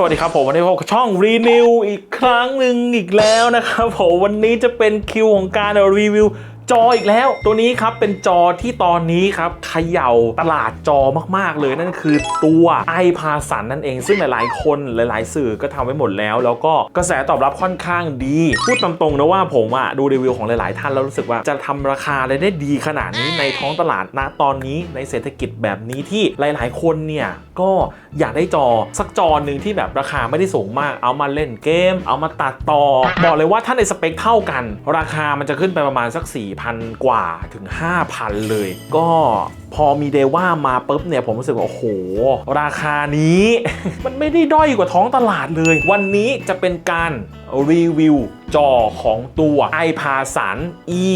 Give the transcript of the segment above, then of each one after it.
สวัสดีครับผมวันนี้พบกับช่องรีวิวอีกครั้งหนึ่งอีกแล้วนะครับผมวันนี้จะเป็นคิวของการรีวิวจออีกแล้ว ตัวนี้ครับเป็นจอที่ตอนนี้ครับเขย่าตลาดจอมากๆเลยนั่นคือตัวไอพาสันนั่นเอง ซึ่งหลายๆ คนหลาย ๆ สื่อก็ทำไว้หมดแล้ว แล้วก็กระแสตอบรับค่อนข้างดี พูดตรงๆนะว่าผมอะดูรีวิวของหลาย ๆ ท่านแล้วรู้สึกว่าจะทำราคาอะไรได้ดีขนาดนี้ในท้องตลาดณตอนนี้ในเศรษฐกิจแบบนี้ที่หลาย ๆ คนเนี่ย ก็อยากได้จอสักจอหนึ่งที่แบบราคาไม่ได้สูงมาก เอามาเล่นเกม เอามาตัดต่อ บอกเลยว่าถ้าในสเปคเท่ากัน ราคามันจะขึ้นไปประมาณสัก 4,000 กว่าถึง 5,000 เลย ก็พอมีเดว่ามาปุ๊บเนี่ยผมรู้สึกว่า โอ้โห ราคานี้ มันไม่ได้ด้อยกว่าท้องตลาดเลย วันนี้จะเป็นการรีวิวจอของตัว i p a s a n e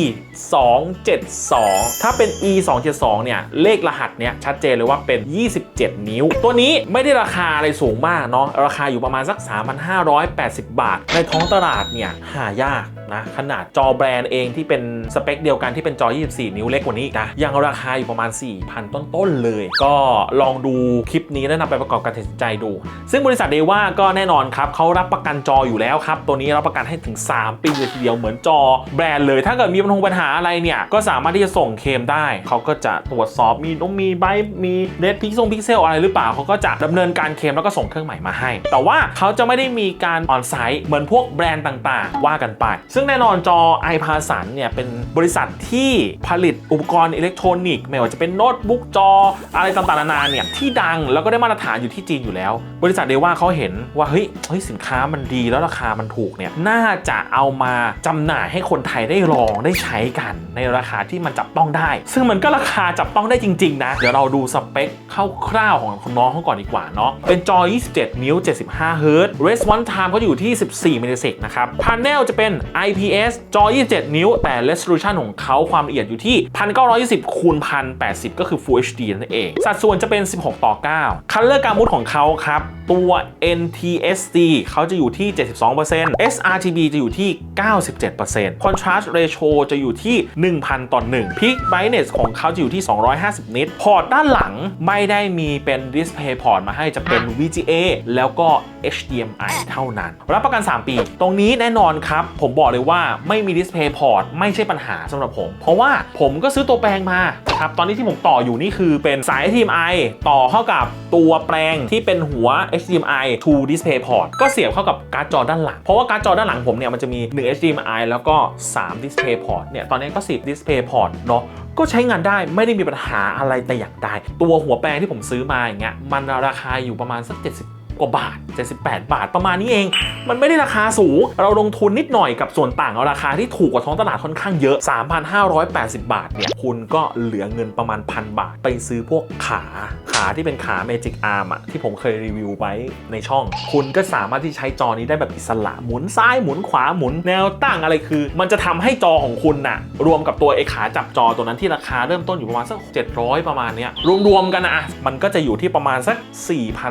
2 7 2ถ้าเป็น e 2 7 2เนี่ย เลขรหัสเนี่ยชัดเจนเลยว่าเป็น 27 นิ้ว ตัวนี้ไม่ได้ราคาอะไรสูงมากเนาะราคาอยู่ประมาณสัก 3,580 บาท ในท้องตลาดเนี่ย หายาก นะขนาดจอแบรนด์เองที่เป็นสเปคเดียวกันที่เป็นจอ 24 นิ้วเล็กกว่านี้อีกนะยังราคาอยู่ประมาณ 4,000 ต้นๆเลย ก็ลองดูคลิปนี้แล้วนำไปประกอบการตัดสินใจดู ซึ่งบริษัทเดว่าก็แน่นอนครับเขารับประกันจออยู่แล้วครับ ตัวนี้รับประกันให้ถึง 3 ปีเลยทีเดียวเหมือนจอแบรนด์เลย ถ้าเกิดมีปัญหาปัญหาอะไรเนี่ยก็สามารถที่จะส่งเคมได้ เขาก็จะตรวจสอบมีน้องมีไบมีเดพิกซงพิกเซลอะไรหรือเปล่าเขาก็จะดำเนินการเคมแล้วก็ส่งเครื่องใหม่มาให้ แต่ว่าเขาจะไม่ได้มีการออนไซต์เหมือนพวกแบรนด์ต่างๆ ว่ากันไปซึ่งแน่นอนจอ i p a s a n เนี่ยเป็นบริษัทที่ผลิตอุปกรณ์อิเล็กทรอนิกส์ไม่ว่าจะเป็นโน้ตบุ๊กจออะไรต่างๆนานาเนี่ยที่ดังแล้วก็ได้มาตรฐานอยู่ที่จีนอยู่แล้ว บริษัทเดว่าเขาเห็นว่าเฮ้ยเฮ้ยสินค้ามันดีแล้วราคามันถูกเนี่ยน่าจะเอามาจำหน่ายให้คนไทยได้ลองได้ใช้กันในราคาที่มันจับต้องได้ ซึ่งมันก็ราคาจับต้องได้จริง ๆ นะ เดี๋ยวเราดูสเปคคร่าวๆของน้องเขาก่อนดีกว่าเนาะเป็นจอ 27 นิ้ว 75 เฮิร์ตซ์ response time เขาอยู่ที่ 14มิลลิเซกนะครับ panel จะเป็น IPS จอ 27 นิ้ว แต่ resolution ของเขาความละเอียดอยู่ที่ 1920คูณ1080 ก็คือ Full HD นั่นเอง สัดส่วนจะเป็น 16 ต่อ9 color การมุดของเขาครับ ตัว NTSC เขาจะอยู่ที่ 72% sRGB จะอยู่ที่ 97% contrast ratio จะอยู่ที่ 1000 ต่อ 1 peak brightness ของเขาจะอยู่ที่ 250 นิต พอร์ตด้านหลังไม่ได้มีเป็น display port มาให้จะเป็น VGA แล้วก็ HDMI เท่านั้น รับประกัน 3 ปี ตรงนี้แน่นอนครับ ผมบอกเลยว่าไม่มี display port ไม่ใช่ปัญหาสำหรับผม เพราะว่าผมก็ซื้อตัวแปลงมาครับตอนนี้ที่ผมต่ออยู่นี่คือเป็นสาย HDMI ต่อเข้ากับตัวแปลงที่เป็นหัว HDMI to display port ก็เสียบเข้ากับการ์ดจอด้านหลัง เพราะว่าการ์ดจอด้านหลังผมเนี่ยมันจะมี 1 HDMI แล้วก็ 3 display port เนี่ยตอนนี้ก็10 display port เนาะก็ใช้งานได้ไม่ได้มีปัญหาอะไรแต่อย่างใดตัวหัวแปลงที่ผมซื้อมาอย่างเงี้ยมันราคาอยู่ประมาณสัก70 กว่าบาท 78 บาทประมาณนี้เอง มันไม่ได้ราคาสูง เราลงทุนนิดหน่อยกับส่วนต่างเอาราคาที่ถูกกว่าท้องตลาดค่อนข้างเยอะ 3,580 บาทเนี่ยคุณก็เหลือเงินประมาณพันบาท ไปซื้อพวกขาขาที่เป็นขา Magic Arm อะที่ผมเคยรีวิวไว้ในช่อง คุณก็สามารถที่ใช้จอนี้ได้แบบอิสระหมุนซ้ายหมุนขวาหมุนแนวตั้งอะไรคือ มันจะทำให้จอของคุณน่ะรวมกับตัวไอ้ขาจับจอตัวนั้นที่ราคาเริ่มต้นอยู่ประมาณสัก700 ประมาณเนี้ยรวมๆกันนะมันก็จะอยู่ที่ประมาณสัก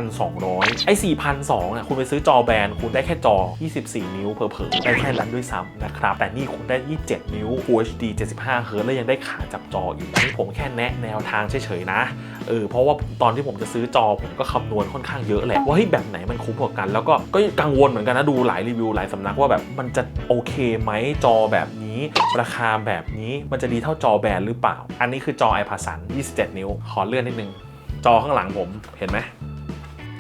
4,200ไอ้4,200น่ะคุณไปซื้อจอแบนคุณได้แค่จอ 24 นิ้วเผลอๆได้แค่นั้นด้วยซ้ำนะครับ แต่นี่คุณได้ 27 นิ้ว Full HD 75เฮิร์ตแล้วยังได้ขาจับจออีกนี่ผมแค่แนะแนวทางเฉยๆนะเออเพราะว่าตอนที่ผมจะซื้อจอผมก็คำนวณค่อนข้างเยอะแหละว่าเฮ้ยแบบไหนมันคุ้มกว่ากัน แล้วก็ก็กังวลเหมือนกันนะดูหลายรีวิวหลายสำนักว่าแบบมันจะโอเคไหมจอแบบนี้ ราคาแบบนี้มันจะดีเท่าจอแบนหรือเปล่า อันนี้คือจอ i p a s a n 27 นิ้วขอเลื่อนนิดนึงจอข้างหลังผมเห็นไหม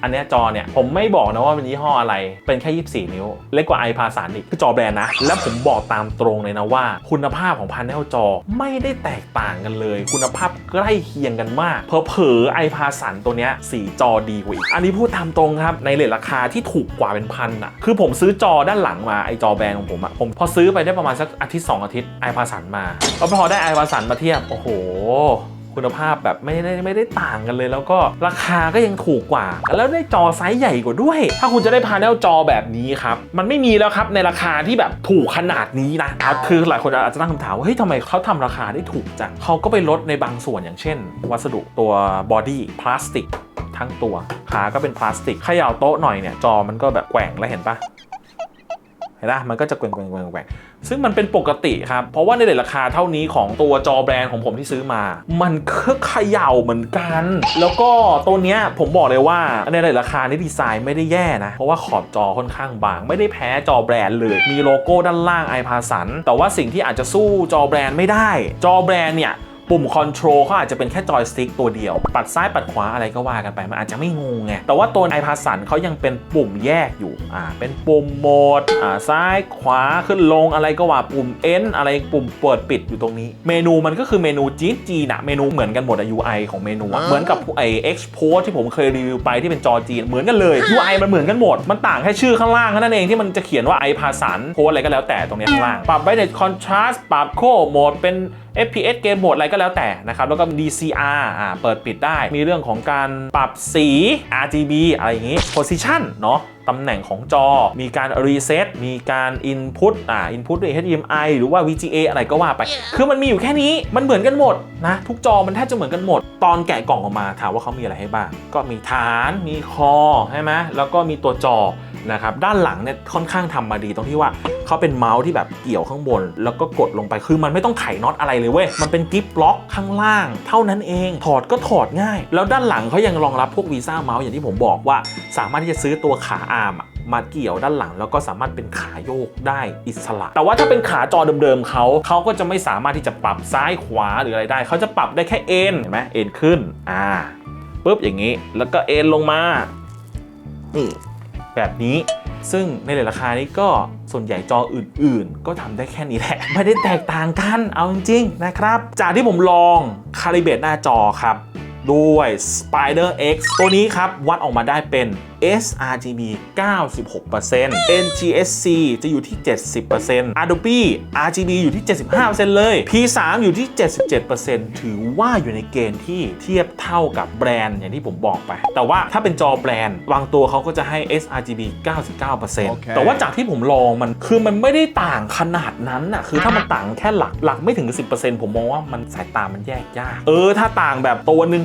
อันนี้จอเนี่ยผมไม่บอกนะว่าเป็นยี่ห้ออะไร เป็นแค่ 24 นิ้ว เล็กกว่า i p a s a n อีกคือจอแบรนด์นะ แล้วผมบอกตามตรงเลยนะว่า คุณภาพของพาเนลจอไม่ได้แตกต่างกันเลย คุณภาพใกล้เคียงกันมาก เพอๆ i p a s a n ตัวเนี้ยสีจอดีกว่าอีก อันนี้พูดตามตรงครับ ในเลทราคาที่ถูกกว่าเป็นพันอะคือผมซื้อจอด้านหลังมาไอจอแบรนด์ของผมอะผมพอซื้อไปได้ประมาณสักอาทิตย์2อาทิตย์ i p a s a n มาแล้วพอได้ i p a s a n มาเทียบ โอ้โห คุณภาพแบบไม่ได้ไม่ได้ต่างกันเลย แล้วก็ราคาก็ยังถูกกว่า แล้วได้จอไซส์ใหญ่กว่าด้วย ถ้าคุณจะได้พาเนลจอแบบนี้ครับ มันไม่มีแล้วครับในราคาที่แบบถูกขนาดนี้นะครับคือหลายคนอาจจะตั้งคำถามว่าเฮ้ยทำไมเขาทำราคาได้ถูกจังเขาก็ไปลดในบางส่วนอย่างเช่น วัสดุตัวบอดี้พลาสติกทั้งตัวขาก็เป็นพลาสติกเขย่าโต๊ะหน่อยเนี่ยจอมันก็แบบแกว่งแล้วเห็นปะ เห็นไหมมันก็จะแกว่งแกว่งแกว่งแกว่งซึ่งมันเป็นปกติครับ เพราะว่าในเรทราคาเท่านี้ของตัวจอแบรนด์ของผมที่ซื้อมา มันก็เขย่าเหมือนกัน แล้วก็ตัวเนี้ยผมบอกเลยว่าในเรทราคานี้ดีไซน์ไม่ได้แย่นะ เพราะว่าขอบจอค่อนข้างบาง ไม่ได้แพ้จอแบรนด์เลย มีโลโก้ด้านล่างไอพาสัน แต่ว่าสิ่งที่อาจจะสู้จอแบรนด์ไม่ได้ จอแบรนด์เนี่ย ปุ่มคอนโทรลเขาอาจจะเป็นแค่จอยสติ๊กตัวเดียว ปัดซ้ายปัดขวาอะไรก็ว่ากันไป มันอาจจะไม่งงไง แต่ว่าตัว i p a s สันเขายังเป็นปุ่มแยกอยู่อ่าเป็นปุ่มโหมดอ่าซ้ายขวาขึ้นลงอะไรก็ว่าปุ่ม N อะไรปุ่มเปิดปิดอยู่ตรงนี้ เมนูมันก็คือเมนูจีนจีนะเมนูเหมือนกันหมดอะ UI ของเมนูอะเหมือนกับไอ Export ที่ผมเคยรีวิวไปที่เป็นจอจีนเหมือนกันเลย UI มันเหมือนกันหมด มันต่างแค่ชื่อข้างล่างแค่นั้นเองที่มันจะเขียนว่า i p a s สันโพสอะไรก็แล้วแต่ตรงนี้ข้างล่างปรับ brightness contrast ปรับโคโหมดเป็น FPS เกมโหมดอะไรก็แล้วแต่นะครับ แล้วก็ DCR อ่าเปิดปิดได้ มีเรื่องของการปรับสี RGB อะไรอย่างงี้ Position เนาะตำแหน่งของจอ มีการ reset มีการ input อ่า input ด้วย HDMI หรือว่า VGA อะไรก็ว่าไป คือมันมีอยู่แค่นี้มันเหมือนกันหมดนะ ทุกจอมันแทบจะเหมือนกันหมด ตอนแกะกล่องออกมาถามว่าเขามีอะไรให้บ้าง ก็มีฐานมีคอใช่ไหมแล้วก็มีตัวจอนะครับด้านหลังเนี่ยค่อนข้างทำมาดีตรงที่ว่าเขาเป็นเมาส์ที่แบบเกี่ยวข้างบน แล้วก็กดลงไปคือมันไม่ต้องไขน็อตอะไรเลยเว้ยมันเป็นกิฟต์ล็อกข้างล่าง เท่านั้นเองถอดก็ถอดง่าย แล้วด้านหลังเขายังรองรับพวกวีซ่าเมาส์อย่างที่ผมบอกว่า สามารถที่จะซื้อตัวขาอาร์มมาเกี่ยวด้านหลัง แล้วก็สามารถเป็นขาโยกได้อิสระ แต่ว่าถ้าเป็นขาจอเดิมๆเขาเขาก็จะไม่สามารถที่จะปรับซ้ายขวาหรืออะไรได้ เขาจะปรับได้แค่เอ็นเห็นไหมเอ็นขึ้นอ่าปุ๊บอย่างนี้ แล้วก็เอ็นลงมานี่แบบนี้ซึ่งในเรทราคานี้ก็ส่วนใหญ่จออื่นๆ ก็ทำได้แค่นี้แหละ ไม่ได้แตกต่างกันเอาจริงๆนะครับ จากที่ผมลองคาลิเบตหน้าจอครับ ด้วย Spider X ตัวนี้ครับ วัดออกมาได้เป็น sRGB 96% NGSC จะอยู่ที่ 70% Adobe RGB อยู่ที่ 75%เลย P3 อยู่ที่ 77%ถือว่าอยู่ในเกณฑ์ที่เทียบเท่ากับแบรนด์อย่างที่ผมบอกไป แต่ว่าถ้าเป็นจอแบรนด์บางตัวเขาก็จะให้ sRGB 99%แต่ว่าจากที่ผมลองมันคือมันไม่ได้ต่างขนาดนั้นน่ะคือถ้ามันต่างแค่หลักหลักไม่ถึง 10%ผมมองว่ามันสายตามันแยกยากเออถ้าต่างแบบตัวหนึ่ง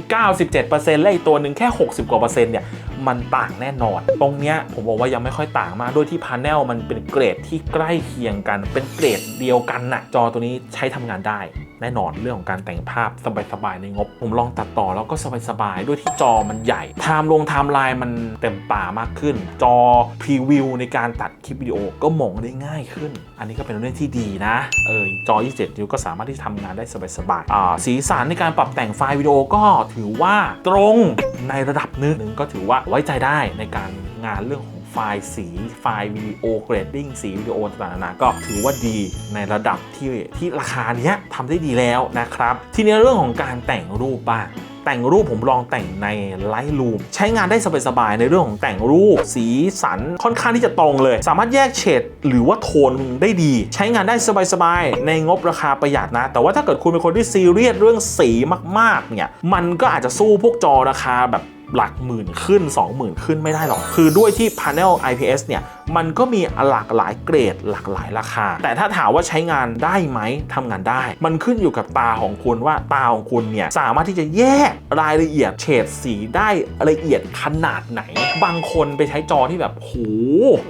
97%และอีกตัวหนึ่งแค่ 60 กว่าเปอร์เซ็นต์เนี่ยมันต่างแน่นอน ตรงเนี้ยผมบอกว่ายังไม่ค่อยต่างมากด้วยที่พาร์เนลมันเป็นเกรดที่ใกล้เคียงกัน เป็นเกรดเดียวกันน่ะจอตัวนี้ใช้ทำงานได้แน่นอนเรื่องของการแต่งภาพสบายๆในงบ ผมลองตัดต่อแล้วก็สบายๆด้วยที่จอมันใหญ่ไทม์ลงไทม์ไลน์มันเต็มตามากขึ้น จอพรีวิวในการตัดคลิปวิดีโอก็มองได้ง่ายขึ้นอันนี้ก็เป็นเรื่องที่ดีนะ เออ จอ 27 นิ้วก็สามารถที่ทำงานได้สบายๆ อ่า สีสันในการปรับแต่งไฟล์วิดีโอก็ถือว่าตรงในระดับหนึ่งก็ถือว่าไว้ใจได้ในการงานเรื่องของไฟล์สีไฟล์วิดีโอเกรดดิ้งสีวิดีโอต่างๆนาก็ถือว่าดีในระดับที่ที่ราคาเนี้ยทำได้ดีแล้วนะครับ ทีนี้เรื่องของการแต่งรูปบ้าง แต่งรูปผมลองแต่งใน Lightroom ใช้งานได้สบายๆในเรื่องของแต่งรูป สีสันค่อนข้างที่จะตรงเลย สามารถแยกเฉดหรือว่าโทนได้ดี ใช้งานได้สบายๆในงบราคาประหยัดนะ แต่ว่าถ้าเกิดคุณเป็นคนที่ซีเรียสเรื่องสีมากๆเนี่ยมันก็อาจจะสู้พวกจอราคาแบบ หลักหมื่นขึ้น 20,000 ขึ้นไม่ได้หรอก คือด้วยที่ Panel IPS เนี่ย มันก็มีหลากหลายเกรดหลากหลายราคา แต่ถ้าถามว่าใช้งานได้ไหมทำงานได้ มันขึ้นอยู่กับตาของคุณว่าตาของคุณเนี่ย สามารถที่จะแยกรายละเอียดเฉดสีได้ละเอียดขนาดไหน บางคนไปใช้จอที่แบบโห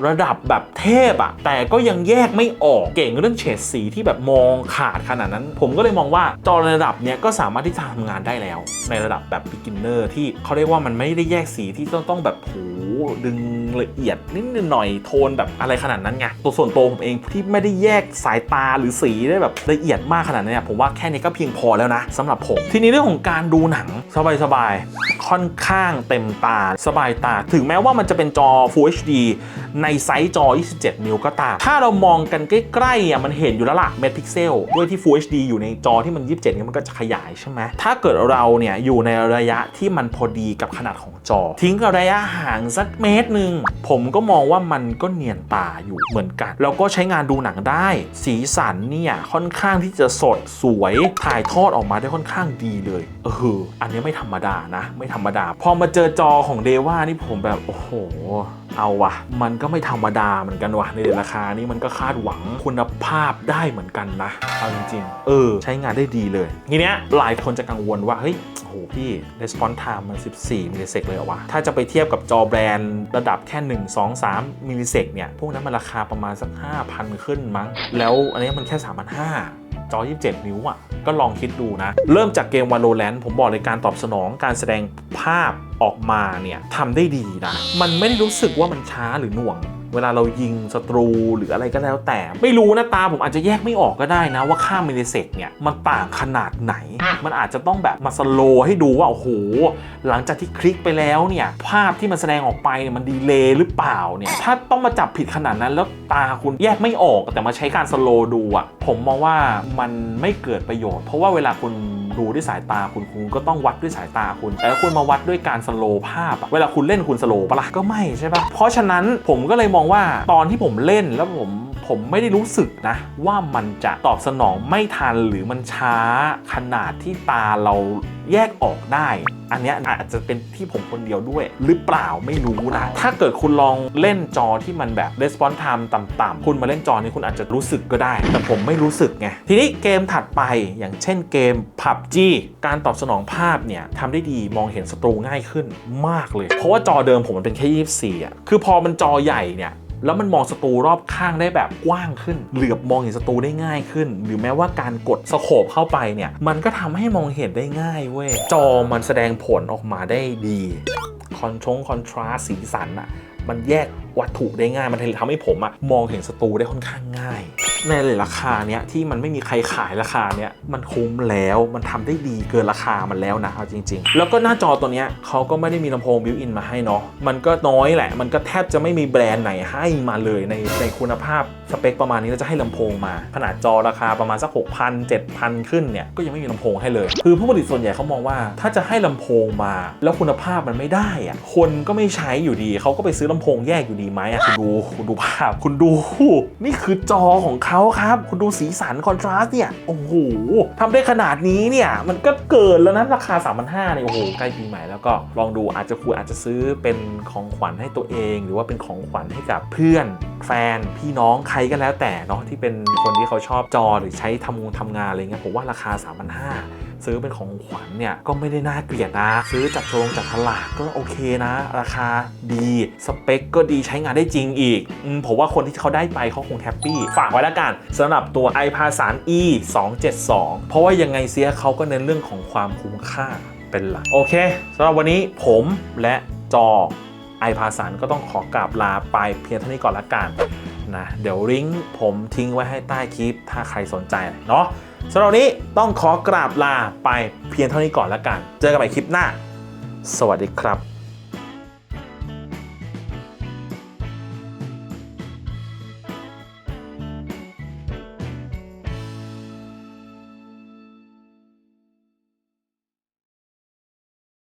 ระดับแบบเทพอะแต่ก็ยังแยกไม่ออกเก่งเรื่องเฉดสีที่แบบมองขาดขนาดนั้น ผมก็เลยมองว่าจอระดับเนี้ยก็สามารถที่จะทำงานได้แล้ว ในระดับแบบ beginner ที่เขาเรียกว่ามันไม่ได้แยกสีที่ต้องต้องแบบโหดึงละเอียดนิดหน่อยโทนแบบอะไรขนาดนั้นไงตัวส่วนตัวผมเองที่ไม่ได้แยกสายตาหรือสีได้แบบละเอียดมากขนาดนี้นผมว่าแค่นี้ก็เพียงพอแล้วนะสำหรับผม ทีนี้เรื่องของการดูหนังสบายๆค่อนข้างเต็มตาสบายตา ถึงแม้ว่ามันจะเป็นจอ Full HD ในไซส์จอ 27 นิ้วก็ตาม ถ้าเรามองกันใกล้ๆอะมันเห็นอยู่แล้วล่ะเมตรพิกเซลด้วยที่ Full HD อยู่ในจอที่มัน 27นิ้วมันก็จะขยายใช่ไหมถ้าเกิดเราเนี่ยอยู่ในระยะที่มันพอดีกับขนาดของจอ ทิ้งกับระยะห่างสักเมตรหนึ่งผมก็มองว่ามันก็เนียนตาอยู่เหมือนกัน แล้วก็ใช้งานดูหนังได้ สีสันเนี่ยค่อนข้างที่จะสดสวยถ่ายทอดออกมาได้ค่อนข้างดีเลยเอออันนี้ไม่ธรรมดานะ ไม่ธรรมดา พอมาเจอจอของเดว่านี่ผมแบบ โอ้โหเอาวะมันก็ไม่ธรรมดาเหมือนกันวะในราคานี้มันก็คาดหวังคุณภาพได้เหมือนกันนะเอาจริงๆ เออ ใช้งานได้ดีเลย ทีเนี้ยหลายคนจะกังวลว่า เฮ้ยโหพี่ response time มัน 14 มิลลิเซกเลยเหรอวะ ถ้าจะไปเทียบกับจอแบรนด์ระดับแค่ 1 2 3 มิลลิเซกเนี่ย พวกนั้นมันราคาประมาณสัก 5,000 ขึ้นมั้ง แล้วอันนี้มันแค่ 3,500 จอ 27 นิ้วอะ่ะ ก็ลองคิดดูนะ เริ่มจากเกม Valorant ผมบอกเลยการตอบสนองการแสดงภาพออกมาเนี่ยทำได้ดีนะ มันไม่ได้รู้สึกว่ามันช้าหรือหน่วง เวลาเรายิงศัตรูหรืออะไรก็แล้วแต่ ไม่รู้นะตาผมอาจจะแยกไม่ออกก็ได้นะว่าค่ามิลลิเซกเนี่ยมันต่างขนาดไหน มันอาจจะต้องแบบมาสโลว์ให้ดูว่าโอ้โหหลังจากที่คลิกไปแล้วเนี่ยภาพที่มันแสดงออกไปเนี่ยมันดีเลย์หรือเปล่าเนี่ยถ้าต้องมาจับผิดขนาดนั้นแล้วตาคุณแยกไม่ออกแต่มาใช้การสโลว์ดูอะผมมองว่ามันไม่เกิดประโยชน์ เพราะว่าเวลาคุณ ดูด้วยสายตาคุณคุณก็ต้องวัดด้วยสายตาคุณ แต่ถ้าคุณมาวัดด้วยการสโลว์ภาพอะเวลาคุณเล่นคุณสโลว์ปะล่ะก็ไม่ใช่ปะเพราะฉะนั้นผมก็เลยมองว่าตอนที่ผมเล่นแล้วผม ผมไม่ได้รู้สึกนะ ว่ามันจะตอบสนองไม่ทันหรือมันช้าขนาดที่ตาเราแยกออกได้ อันนี้อาจจะเป็นที่ผมคนเดียวด้วย หรือเปล่าไม่รู้นะ ถ้าเกิดคุณลองเล่นจอที่มันแบบ response time ต่ำๆ คุณมาเล่นจอนี้คุณอาจจะรู้สึกก็ได้ แต่ผมไม่รู้สึกไง ทีนี้เกมถัดไปอย่างเช่นเกม PUBG การตอบสนองภาพเนี่ยทำได้ดีมองเห็นศัตรูง่ายขึ้นมากเลย เพราะว่าจอเดิมผมมันเป็นแค่ 24อะ คือพอมันจอใหญ่เนี่ย แล้วมันมองศัตรูรอบข้างได้แบบกว้างขึ้น เหลือบมองเห็นศัตรูได้ง่ายขึ้น หรือแม้ว่าการกดสโคบเข้าไปเนี่ย มันก็ทำให้มองเห็นได้ง่ายเว้ย จอมันแสดงผลออกมาได้ดี คอนทรงคอนทราสสีสันอะมันแยก วัตถุได้ง่าย มันทำให้ผมอะมองเห็นศัตรูได้ค่อนข้างง่าย ในเลยราคาเนี้ยที่มันไม่มีใครขายราคาเนี้ยมันคุ้มแล้วมันทำได้ดีเกินราคามันแล้วนะเอาจริง ๆ แล้วก็หน้าจอตัวเนี้ยเขาก็ไม่ได้มีลำโพงบิวอินมาให้เนาะมันก็น้อยแหละ มันก็แทบจะไม่มีแบรนด์ไหนให้มาเลยในในคุณภาพสเปคประมาณนี้แล้วจะให้ลำโพงมา ขนาดจอราคาประมาณสัก 6,000 7,000 ขึ้นเนี่ยก็ยังไม่มีลำโพงให้เลย คือผู้ผลิตส่วนใหญ่เขามองว่าถ้าจะให้ลำโพงมา แล้วคุณภาพมันไม่ได้อะคนก็ไม่ใช้อยู่ดีเขาก็ไปซื้อลำโพงแยกอยู่ดีไหมอะคุณดูคุณดูภาพ คุณดูนี่คือจอของเขาครับ คุณดูสีสันคอนทราสต์เนี่ย โอ้โหทำได้ขนาดนี้เนี่ย มันก็เกินแล้วนะราคา 3 5 0 0เนี่ยโอ้โห ใกล้ปีใหม่แล้วก็ลองดูอาจจะคุณอาจจะซื้อเป็นของขวัญให้ตัวเอง หรือว่าเป็นของขวัญให้กับเพื่อน แฟนพี่น้องใครก็แล้วแต่เนาะที่เป็นคนที่เขาชอบจอหรือใช้ทำงงทำงานอะไรเงี้ยผมว่าราคา 3 5 0 0 ซื้อเป็นของขวัญเนี่ยก็ไม่ได้น่าเกลียดนะ ซื้อจากโชว์จากตลาดก็โอเคนะ ราคาดีสเปคก็ดีใช้งานได้จริงอีกอมผมว่าคนที่เขาได้ไปเขาคงแฮปปี้ฝากไว้แล้วกันสำหรับตัว i p a s 3 e 272 เพราะว่ายังไงเสียเขาก็เน้นเรื่องของความคุ้มค่าเป็นหลักโอเคสำหรับวันนี้ผมและจอ i p a s 3ก็ต้องขอกราบลาไปเพียงเท่านี้ก่อนละกันนะเดี๋ยวลิงก์ผมทิ้งไว้ให้ใต้คลิปถ้าใครสนใจเนาะ สำหรับนนี้ต้องขอกราบลาไปเพียงเท่านี้ก่อนแล้วกัน เจอกันใหม่คลิปหน้า สวัสดีครับ